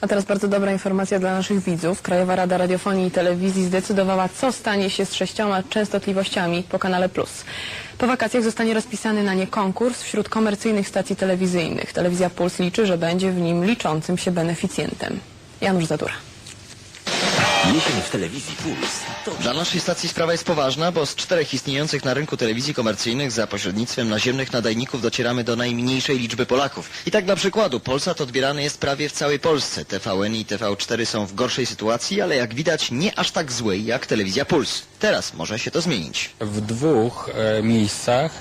A teraz bardzo dobra informacja dla naszych widzów. Krajowa Rada Radiofonii i Telewizji zdecydowała, co stanie się z sześcioma częstotliwościami po kanale Plus. Po wakacjach zostanie rozpisany na nie konkurs wśród komercyjnych stacji telewizyjnych. Telewizja Puls liczy, że będzie w nim liczącym się beneficjentem. Janusz Zadura. Jesień w telewizji Puls. To Dla naszej stacji sprawa jest poważna, bo z czterech istniejących na rynku telewizji komercyjnych za pośrednictwem naziemnych nadajników docieramy do najmniejszej liczby Polaków. I tak dla przykładu, Polsat odbierany jest prawie w całej Polsce. TVN i TV4 są w gorszej sytuacji, ale jak widać nie aż tak złej jak telewizja Puls. Teraz może się to zmienić. W dwóch e, miejscach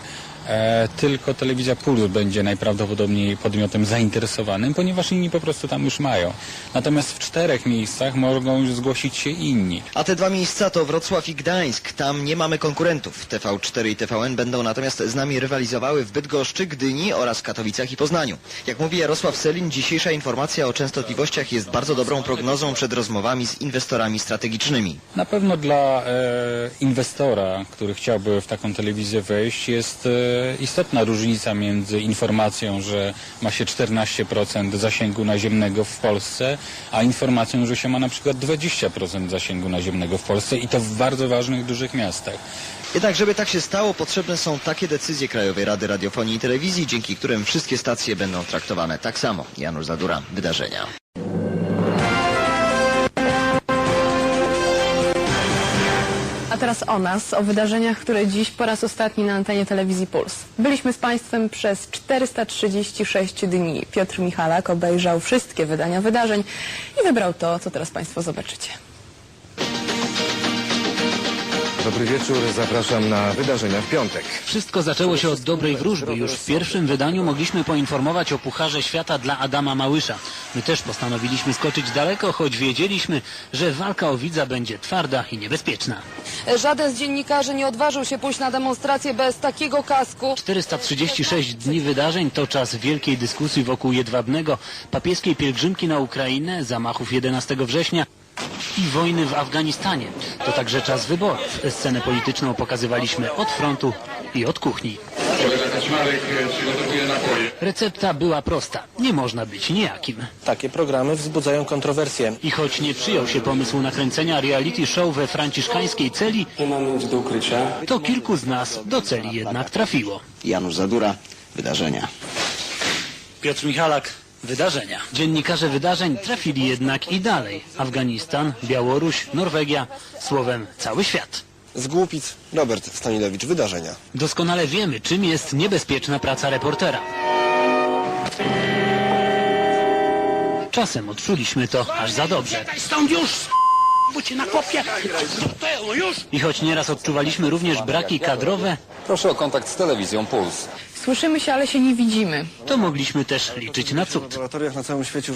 e, tylko telewizja Puls będzie najprawdopodobniej podmiotem zainteresowanym, ponieważ inni po prostu tam już mają. Natomiast w czterech miejscach mogą już zgłosić się inni. A te dwa miejsca to Wrocław i Gdańsk. Tam nie mamy konkurentów. TV4 i TVN będą natomiast z nami rywalizowały w Bydgoszczy, Gdyni oraz Katowicach i Poznaniu. Jak mówi Jarosław Selin, dzisiejsza informacja o częstotliwościach jest bardzo dobrą prognozą przed rozmowami z inwestorami strategicznymi. Na pewno dla e, inwestora, który chciałby w taką telewizję wejść, jest e, istotna różnica między informacją, że ma się 14% zasięgu naziemnego w Polsce, a informacją, że się ma na przykład 20% zasięgu naziemnego w Polsce i to w bardzo ważnych, dużych miastach. Jednak, żeby tak się stało, potrzebne są takie decyzje Krajowej Rady Radiofonii i Telewizji, dzięki którym wszystkie stacje będą traktowane tak samo. Janusz Zadura, Wydarzenia. A teraz o nas, o wydarzeniach, które dziś po raz ostatni na antenie telewizji Puls. Byliśmy z Państwem przez 436 dni. Piotr Michalak obejrzał wszystkie wydania wydarzeń i wybrał to, co teraz Państwo zobaczycie. Dobry wieczór, zapraszam na wydarzenia w piątek. Wszystko zaczęło się od dobrej wróżby. Już w pierwszym wydaniu mogliśmy poinformować o Pucharze Świata dla Adama Małysza. My też postanowiliśmy skoczyć daleko, choć wiedzieliśmy, że walka o widza będzie twarda i niebezpieczna. Żaden z dziennikarzy nie odważył się pójść na demonstrację bez takiego kasku. 436 dni wydarzeń to czas wielkiej dyskusji wokół Jedwabnego, papieskiej pielgrzymki na Ukrainę, zamachów 11 września i wojny w Afganistanie. To także czas wyborów. Scenę polityczną pokazywaliśmy od frontu i od kuchni. Recepta była prosta. Nie można być nijakim. Takie programy wzbudzają kontrowersje. I choć nie przyjął się pomysł nakręcenia reality show we franciszkańskiej celi, Nie mamy nic do ukrycia. to kilku z nas do celi jednak trafiło. Janusz Zadura. Wydarzenia. Piotr Michalak, wydarzenia. Dziennikarze wydarzeń trafili jednak i dalej. Afganistan, Białoruś, Norwegia, słowem cały świat. Z Głupic, Robert Stanilewicz, wydarzenia. Doskonale wiemy, czym jest niebezpieczna praca reportera. Czasem odczuliśmy to aż za dobrze. Stąd już, bo cię nakopię. Już. I choć nieraz odczuwaliśmy również braki kadrowe, Proszę o kontakt z telewizją Puls. Słyszymy się, ale się nie widzimy. to mogliśmy też liczyć na cud.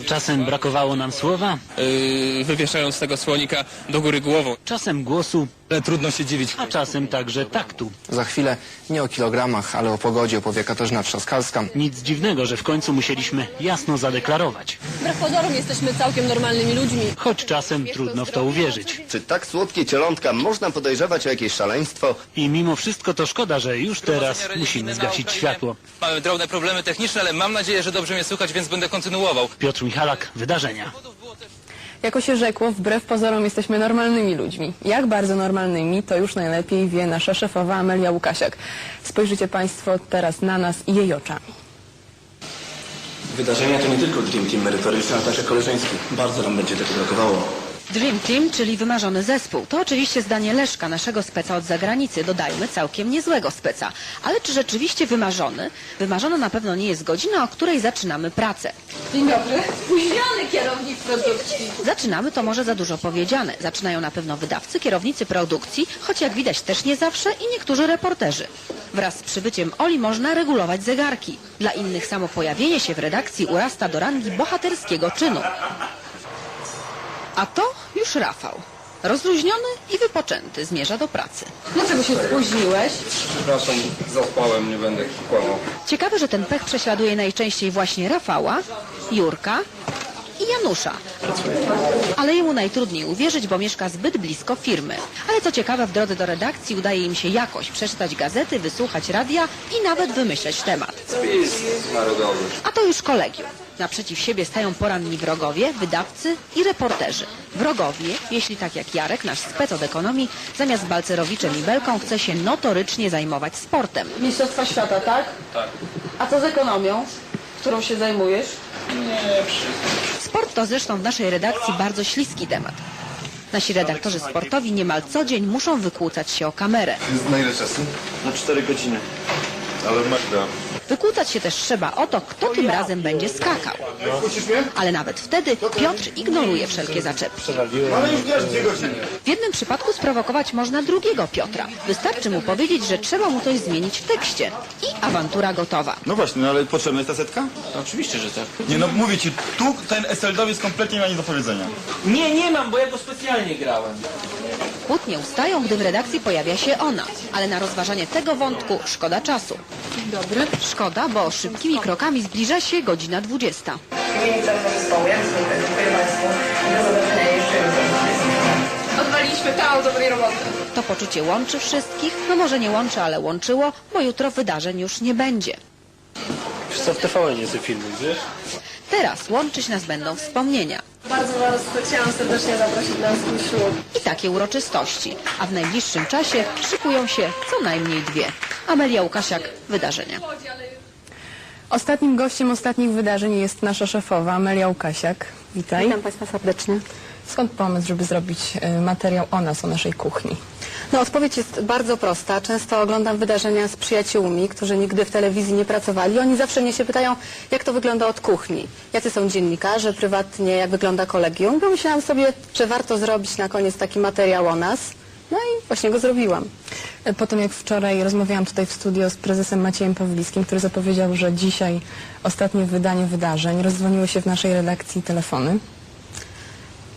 Czasem brakowało nam słowa, yy, wywieszając tego słonika do góry głową. czasem głosu, ale trudno się dziwić. a czasem także taktu. Za chwilę nie o kilogramach, ale o pogodzie opowie Katarzyna Trzaskalska. Nic dziwnego, że w końcu musieliśmy jasno zadeklarować. Wbrew pozorom jesteśmy całkiem normalnymi ludźmi. Choć czasem trudno w to uwierzyć. Czy tak słodkie cielątka można podejrzewać o jakieś szaleństwo? I mimo wszystko to szkoda, że już teraz musimy zgasić światło. Mamy drobne problemy techniczne, ale mam nadzieję, że dobrze mnie słychać, więc będę kontynuował. Piotr Michalak, wydarzenia. Jako się rzekło, wbrew pozorom jesteśmy normalnymi ludźmi. Jak bardzo normalnymi, to już najlepiej wie nasza szefowa Amelia Łukasiak. Spojrzycie Państwo teraz na nas i jej oczami. Wydarzenia to nie tylko Dream Team merytoryczny, ale także koleżeński. Bardzo nam będzie tego brakowało. Dream Team, czyli wymarzony zespół. To oczywiście zdanie Leszka, naszego speca od zagranicy. Dodajmy, całkiem niezłego speca. Ale czy rzeczywiście wymarzony? Wymarzona na pewno nie jest godzina, o której zaczynamy pracę. Dzień dobry. Spóźniony kierownik produkcji. Zaczynamy to może za dużo powiedziane. Zaczynają na pewno wydawcy, kierownicy produkcji, choć jak widać też nie zawsze i niektórzy reporterzy. Wraz z przybyciem Oli można regulować zegarki. Dla innych samo pojawienie się w redakcji urasta do rangi bohaterskiego czynu. A to już Rafał. Rozluźniony i wypoczęty zmierza do pracy. Dlaczego się spóźniłeś? Przepraszam, zaspałem, nie będę kłamał. Ciekawe, że ten pech prześladuje najczęściej właśnie Rafała, Jurka i Janusza. Ale jemu najtrudniej uwierzyć, bo mieszka zbyt blisko firmy. Ale co ciekawe, w drodze do redakcji udaje im się jakoś przeczytać gazety, wysłuchać radia i nawet wymyśleć temat. A to już kolegium. Naprzeciw siebie stają poranni wrogowie, wydawcy i reporterzy. Wrogowie, jeśli tak jak Jarek, nasz spec od ekonomii, zamiast Balcerowiczem i Belką chce się notorycznie zajmować sportem. Mistrzostwa świata, tak? Tak. A co z ekonomią, którą się zajmujesz? Sport to zresztą w naszej redakcji bardzo śliski temat. Nasi redaktorzy sportowi niemal co dzień muszą wykłócać się o kamerę. Na ile czasu? Na 4 godziny. Ale Magda. Wykłócać się też trzeba o to, kto tym razem będzie skakał. Ale nawet wtedy Piotr ignoruje wszelkie zaczepki. W jednym przypadku sprowokować można drugiego Piotra. Wystarczy mu powiedzieć, że trzeba mu coś zmienić w tekście. I awantura gotowa. No właśnie, no ale potrzebna jest ta setka? Oczywiście, że tak. Nie no, mówię ci, tu ten SLD-owiec kompletnie nie ma nic do powiedzenia. Nie, nie mam, bo ja go specjalnie grałem. Kłótnie ustają, gdy w redakcji pojawia się ona. Ale na rozważanie tego wątku szkoda czasu. Dobry. Szkoda, bo szybkimi krokami zbliża się godzina 20. Odwaliliśmy kawał dobrej roboty. To poczucie łączy wszystkich, no może nie łączy, ale łączyło, bo jutro wydarzeń już nie będzie. Wiesz co, w TVN jest filmy, wiesz? Teraz łączyć nas będą wspomnienia Bardzo Was chciałam serdecznie zaprosić na swój ślub. i takie uroczystości, a w najbliższym czasie szykują się co najmniej dwie. Amelia Łukasiak, wydarzenia. Ostatnim gościem ostatnich wydarzeń jest nasza szefowa Amelia Łukasiak. Witaj. Witam Państwa serdecznie. Skąd pomysł, żeby zrobić e, materiał o nas, o naszej kuchni? No odpowiedź jest bardzo prosta. Często oglądam wydarzenia z przyjaciółmi, którzy nigdy w telewizji nie pracowali. Oni zawsze mnie się pytają, jak to wygląda od kuchni. Jacy są dziennikarze, prywatnie, jak wygląda kolegium. Pomyślałam sobie, że warto zrobić na koniec taki materiał o nas. No i właśnie go zrobiłam. Po tym jak wczoraj rozmawiałam tutaj w studio z prezesem Maciejem Pawliskim, który zapowiedział, że dzisiaj ostatnie wydanie wydarzeń, rozdzwoniły się w naszej redakcji telefony.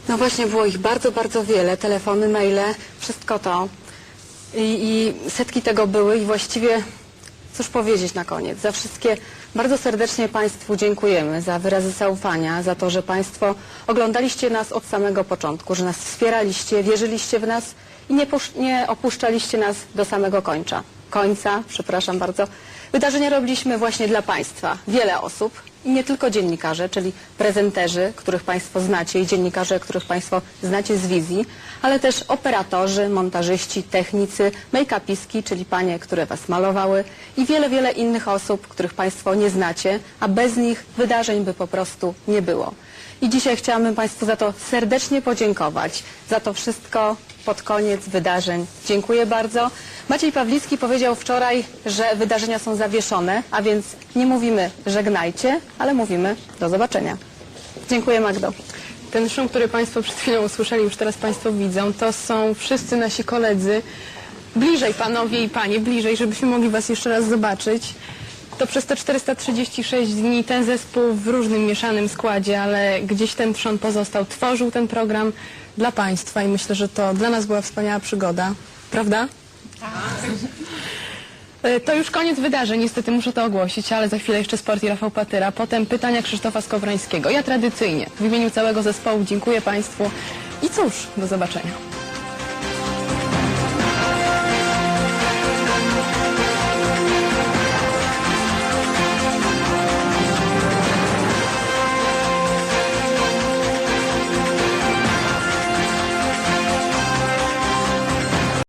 No właśnie, było ich bardzo, bardzo wiele. Telefony, maile, wszystko to. I, I setki tego były i właściwie, cóż powiedzieć na koniec, za wszystkie bardzo serdecznie Państwu dziękujemy za wyrazy zaufania, za to, że Państwo oglądaliście nas od samego początku, że nas wspieraliście, wierzyliście w nas i nie, nie opuszczaliście nas do samego końca. Końca, przepraszam bardzo. Wydarzenia robiliśmy właśnie dla Państwa. Wiele osób i nie tylko dziennikarze, czyli prezenterzy, których Państwo znacie i dziennikarze, których Państwo znacie z wizji, ale też operatorzy, montażyści, technicy, make-upistki, czyli panie, które Was malowały i wiele, wiele innych osób, których Państwo nie znacie, a bez nich wydarzeń by po prostu nie było. I dzisiaj chciałabym Państwu za to serdecznie podziękować, za to wszystko pod koniec wydarzeń. Dziękuję bardzo. Maciej Pawlicki powiedział wczoraj, że wydarzenia są zawieszone, a więc nie mówimy żegnajcie, ale mówimy do zobaczenia. Dziękuję Magdo. Ten szum, który Państwo przed chwilą usłyszeli, już teraz Państwo widzą, to są wszyscy nasi koledzy. Bliżej panowie i panie, bliżej, żebyśmy mogli Was jeszcze raz zobaczyć. To przez te 436 dni ten zespół w różnym mieszanym składzie, ale gdzieś ten trzon pozostał, tworzył ten program dla Państwa i myślę, że to dla nas była wspaniała przygoda. Prawda? Tak. E, to już koniec wydarzeń, niestety muszę to ogłosić, ale za chwilę jeszcze sport i Rafał Patyra, potem pytania Krzysztofa Skowrońskiego. Ja tradycyjnie w imieniu całego zespołu dziękuję Państwu i cóż, do zobaczenia.